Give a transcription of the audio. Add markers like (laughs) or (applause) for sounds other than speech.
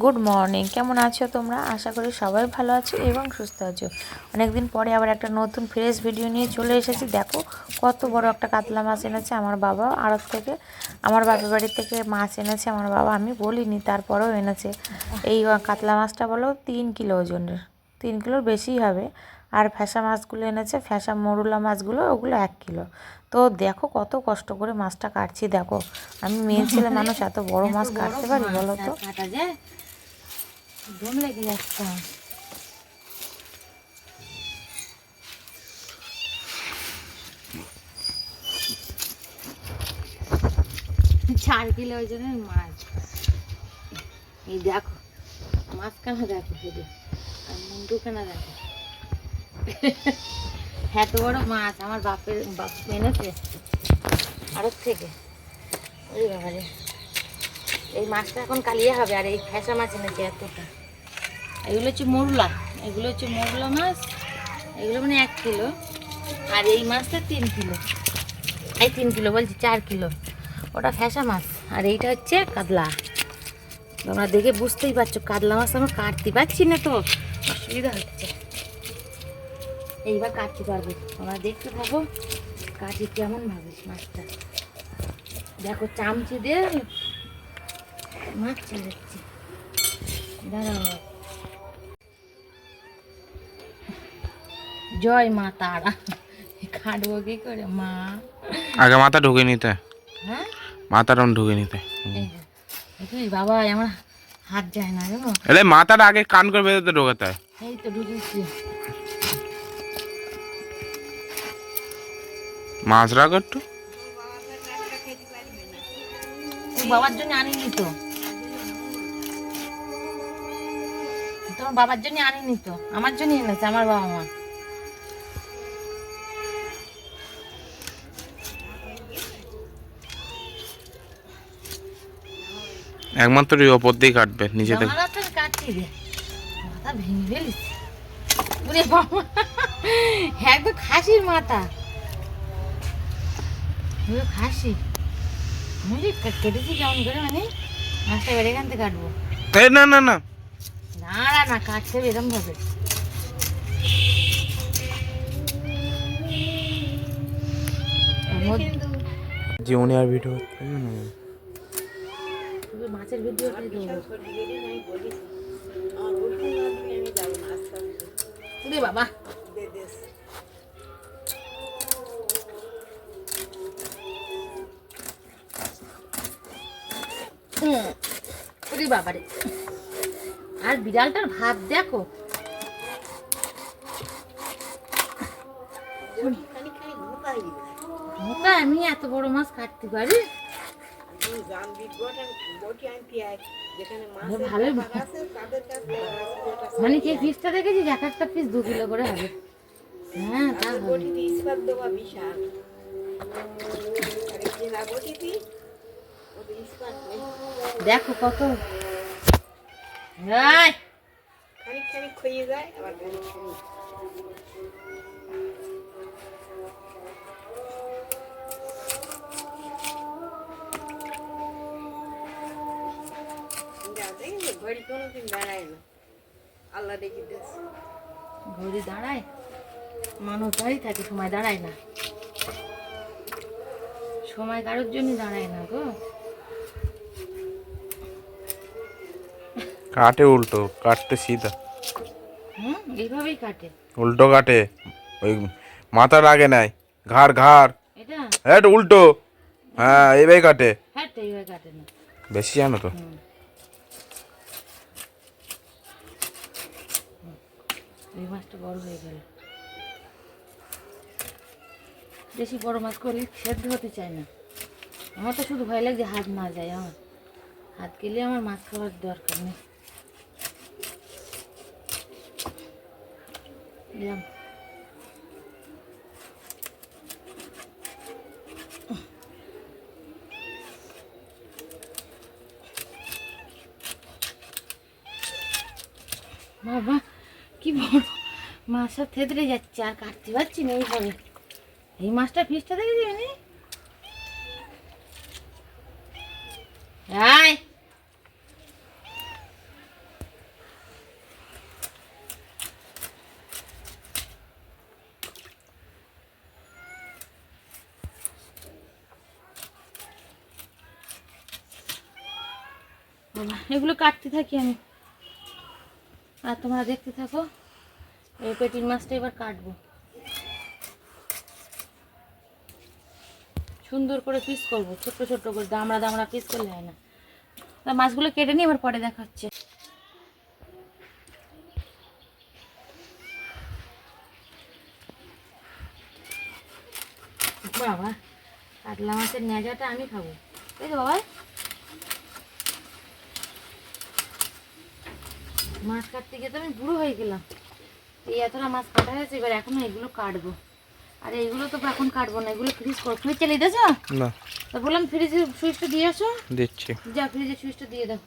Good morning কেমন আছো তোমরা? আশা করি সবাই ভালো আছো এবং সুস্থ আছো। অনেকদিন পরে আবার একটা নতুন ফ্রেশ ভিডিও নিয়ে চলে এসেছি। দেখো, কত বড় একটা কাতলা মাছ এনেছে আমার বাবা আড়ত থেকে। আমার বাপের বাড়ি থেকে মাছ এনেছে আমার বাবা, আমি বলিনি, তারপরেও এনেছে। এই কাতলা মাছটা বলো, তিন কিলো ওজনের। তিন কিলোর বেশি হবে। আর ফ্যাসা মাছগুলো এনেছে, ফ্যাসা মরুলা মাছগুলো, ওগুলো এক কিলো। তো দেখো কত কষ্ট করে মাছটা কাটছি, দেখো। আমি মেয়ে ছেলে মানুষ, এত বড় মাছ কাটতে পারি বলো তো। চার কিলো ওজনের মাছ। এই দেখো মাছখানা দেখো শুধু আর মুন্ডুখানা দেখো। (laughs) এত বড় মাছ, আমার বাপের, বাপ এনেছে। আড়ত থেকে। ওই বাবারে। এই মাছটা এখন কালিয়া হবে, আর এই ফ্যাসা মাছ এনেছে এতটা। এগুলো হচ্ছে মোরলা। এগুলো হচ্ছে মোরলা মাছ। এগুলো মানে এক কিলো। আর এই মাছটা তিন কিলো। এই তিন কিলো বলছি, চার কিলো। ওটা ফ্যাসা মাছ। আর এইটা হচ্ছে কাতলা। তোমরা দেখে বুঝতেই পারছ, কাতলা মাছ আমি কাটতে পারছি না তো। অসুবিধা হচ্ছে। এইবার কাটতে পারব। তোমরা দেখতে পাবো কাটি কেমন ভাবে মাছটা। দেখো চামচি দিয়ে মাছ চালাচ্ছি দাঁড়াও। জয় মা তারা। খাটবো কি করে মা? আগে মাথা ঢুকে নিতে। হ্যাঁ? মাথাটা ঢুকে নিতে। এই বাবা আমার হাত যায় না এলে মাথাটা আগে কান করে বেরোতে ঢোকাতে হয়। এই তো ঢুকেছি। মাছ রাখ একটু বাবার জন্য আনিনি তো। তোমার বাবার জন্য আনিনি তো। আমার জন্য এনেছে আমার বাবা মা। একমাত্র ওপর দিয়ে কাটবে নিচে থেকে। মাথা ভেঙে ফেলিস। একদম খাসির মাথা। ওরে খাসি কা- কেটেছি কেমন করে মানে? মাছটা এবার এখান থেকে কাটবো। এই না না না। না না না কাটতে হবে এরম ভাবে জীবনে আর ভিডিও মাছের ভিডিও বাবা। ওরে বাবারে। আর বিড়ালটার ভাত দেখো। আমি এত বড় মাছ কাটতে পারি? ভালো। মানে কি পিসটা দেখেছিস? এক একটা পিস দু কিলো করে হবে। হ্যাঁ তা হবে। দেখো কত। খানিক যায় আবার খানিক খানিক ঘড়ি কোনোদিন দাঁড়ায় না। আল্লাহ দিয়েছে। ঘড়ি দাঁড়ায়? মানুষ দাঁড়িয়ে থাকে সময় দাঁড়ায় না। সময় কারোর জন্য দাঁড়ায় না গো। কাটে উল্টো কাটতে সিধা। এইভাবেই কাটে। উল্টো কাটে ওই মাথার আগে নাই ঘাড় ঘাড়। এটা? উল্টো। হ্যাঁ এইভাবে কাটে বেশি জানো তো। এই মাছটা বড় হয়ে গেল। বেশি বড় মাছ করলে সেদ্ধ হতে চায় না। আমার তো শুধু ভয় লাগছে হাত না যায় আমার। হাত গেলে আমার মাছ খাওয়ার দরকার নেই। বাবা, কি বড় মাছটা থেতরে যাচ্ছে, আর কাটতে পারছি না এইভাবে। এই মাছটা ফিসটা দেখেছি মানে বাবা এগুলো কাটতে থাকি আমি। আর তোমরা দেখতে থাকো, এই পেটির মাছটা এবার কাটবো। সুন্দর করে পিস করব, ছোট্ট ছোট্ট করে, দামড়া দামড়া পিস করলে হয় না। তা মাছগুলো কেটে নিয়ে এবার পরে দেখাচ্ছে। বাবা, কাতলা মাছের নেজাটা আমি খাব। তাই তো বাবা মাছ কাটতে গিয়ে তো আমি বুড়ো হয়ে গেলাম। এই এতটা মাছ কাটা হয়েছে এবার এখন এগুলো কাটবো। আর এগুলো তো এখন কাটবো না এগুলো ফ্রিজ করো ফ্রিজ চালিয়ে দিয়েছ? না। তা বললাম ফ্রিজের সুইচটা দিয়ে আসো। দিচ্ছি। যা ফ্রিজের সুইচটা দিয়ে দাও।